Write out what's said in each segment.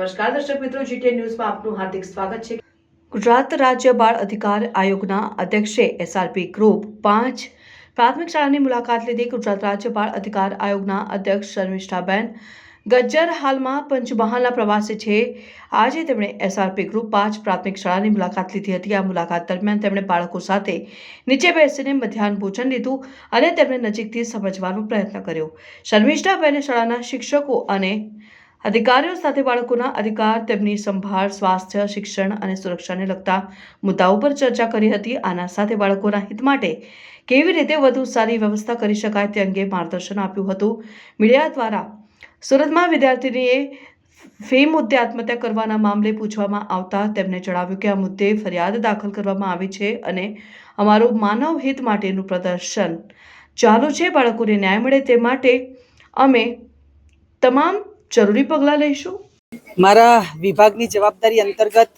નમસ્કાર, દર્શક મિત્રો જીટીએ ન્યૂઝમાં આપનું હાર્દિક સ્વાગત છે. ગુજરાત રાજ્ય બાળ અધિકાર આયોગના અધ્યક્ષે એસઆરપી ગ્રુપ પાંચ પ્રાથમિક શાળાની મુલાકાત લીધી. ગુજરાત રાજ્ય બાળ અધિકાર આયોગના અધ્યક્ષ શર્મિષ્ઠાબેન ગજ્જર હાલમાં પંચમહાલના પ્રવાસે છે. આજે તેમણે એસઆરપી ગ્રુપ પાંચ પ્રાથમિક શાળાની મુલાકાત લીધી હતી. આ મુલાકાત દરમિયાન તેમણે બાળકો સાથે નીચે બેસીને મધ્યાહન ભોજન લીધું અને તેમને નજીકથી સમજવાનો પ્રયત્ન કર્યો. શર્મિષ્ઠાબેને શાળાના શિક્ષકો અને અધિકારીઓ સાથે બાળકોના અધિકાર, તેમની સંભાળ, સ્વાસ્થ્ય, શિક્ષણ અને સુરક્ષાને લગતા મુદ્દાઓ પર ચર્ચા કરી હતી. આના સાથે બાળકોના હિત માટે કેવી રીતે વધુ સારી વ્યવસ્થા કરી શકાય તે અંગે માર્ગદર્શન આપ્યું હતું. મીડિયા દ્વારા સુરતમાં વિદ્યાર્થીનીએ ફી મુદ્દે આત્મહત્યા કરવાના મામલે પૂછવામાં આવતા તેમણે જણાવ્યું કે આ મુદ્દે ફરિયાદ દાખલ કરવામાં આવી છે અને અમારું માનવ હિત માટેનું પ્રદર્શન ચાલુ છે. બાળકોને ન્યાય મળે તે માટે અમે તમામ જરૂરી પગલાં લઈશું? મારા વિભાગની જવાબદારી અંતર્ગત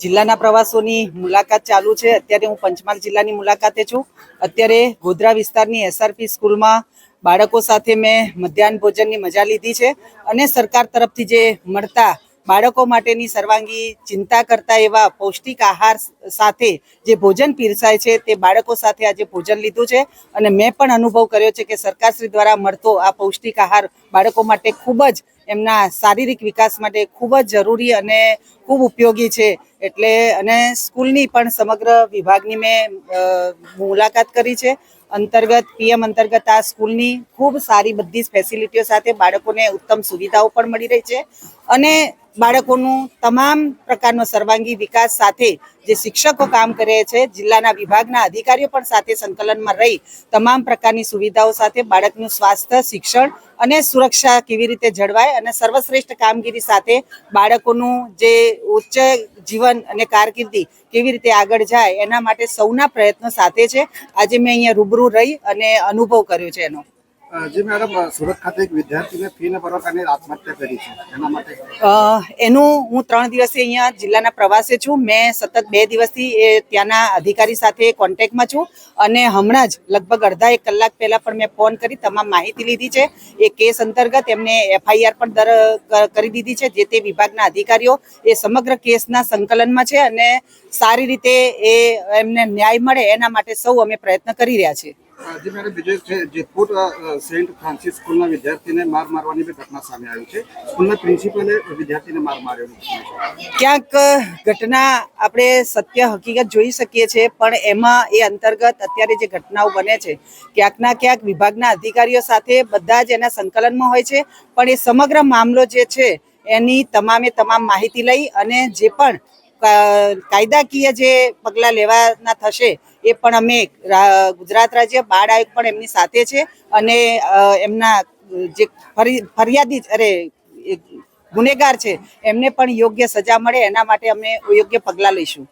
જિલ્લાના પ્રવાસોની મુલાકાત ચાલુ છે. અત્યારે હું પંચમહાલ જિલ્લાની મુલાકાતે છું. અત્યારે ગોધરા વિસ્તારની એસઆરપી સ્કૂલમાં બાળકો સાથે મેં મધ્યાહન ભોજનની મજા લીધી છે અને સરકાર તરફથી જે મળતા બાળકો માટેની સર્વાંગી ચિંતા કરતા એવા પૌષ્ટિક આહાર સાથે જે ભોજન પીરસાય છે તે બાળકો સાથે આજે ભોજન લીધું છે અને મેં પણ અનુભવ કર્યો છે કે સરકારશ્રી દ્વારા મળતો આ પૌષ્ટિક આહાર બાળકો માટે ખૂબ જ એમના શારીરિક વિકાસ માટે ખૂબ જ જરૂરી અને ખૂબ ઉપયોગી છે. એટલે અને સ્કૂલની પણ સમગ્ર વિભાગની મેં મુલાકાત કરી છે. અંતર્ગત, પીએમ અંતર્ગત આ સ્કૂલની ખૂબ સારી બધી જ ફેસિલિટીઓ સાથે બાળકોને ઉત્તમ સુવિધાઓ પણ મળી રહી છે. અને બાળકોનું તમામ પ્રકારનો સર્વાંગી વિકાસ સાથે જે શિક્ષકો કામ કરે છે, જિલ્લાના વિભાગના અધિકારીઓ પણ સાથે સંકલનમાં રહી તમામ પ્રકારની સુવિધાઓ સાથે બાળકનું સ્વાસ્થ્ય, શિક્ષણ અને સુરક્ષા કેવી રીતે જળવાય અને સર્વશ્રેષ્ઠ કામગીરી સાથે બાળકોનું જે ઉચ્ચ જીવન અને કારકિર્દી કેવી રીતે આગળ જાય એના માટે સૌના પ્રયત્નો સાથે છે. આજે મેં અહીંયા રૂબરૂ રહી અને અનુભવ કર્યો છે એનો. જી મેડમ સુરત ખાતે એક વિદ્યાર્થીને ફી ન ભરવા કારણે આત્મહત્યા કરી છે. એના માટે એનું હું ત્રણ દિવસથી અહીંયા જિલ્લાના પ્રવાસે છું. મેં સતત બે દિવસથી એ ત્યાંના અધિકારી સાથે કોન્ટેક્ટમાં છું અને હમણાં જ લગભગ અડધા એક કલાક પહેલાં પણ મેં ફોન કરી, તમામ માહિતી લીધી છે. એ કેસ અંતર્ગત એમને એફઆઈઆર પણ દર કરી દીધી છે, જે તે વિભાગના અધિકારીઓ એ સમગ્ર કેસના સંકલનમાં છે અને સારી રીતે એ એમને ન્યાય મળે એના માટે સૌ અમે પ્રયત્ન કરી રહ્યા છીએ. અ, જી મેડમ બીજું છે જેતપુર સેન્ટ ફ્રાન્સિસ સ્કૂલના વિદ્યાર્થીને માર મારવાની બી ઘટના સામે આવી છે. સ્કૂલના પ્રિન્સિપલે વિદ્યાર્થીને માર માર્યો ક્યાંક ઘટના આપણે સત્ય હકીકત જોઈ શકીએ છીએ પણ એમાં એ અંતર્ગત અત્યારે જે ઘટનાઓ બને છે ક્યાંકના ક્યાંક વિભાગના અધિકારીઓ સાથે બધા જ એના સંકલનમાં હોય છે પણ એ સમગ્ર મામલો જે છે એની તમામે તમામ માહિતી લઈ અને જે પણ કાયદાકીય જે પગલાં લેવાના થશે એ પણ અમે ગુજરાત રાજ્ય બાળ આયોગ પણ એમની સાથે છે અને એમના જે ફરી, ફરિયાદી અરે ગુનેગાર છે એમને પણ યોગ્ય સજા મળે એના માટે અમે યોગ્ય પગલાં લઈશું.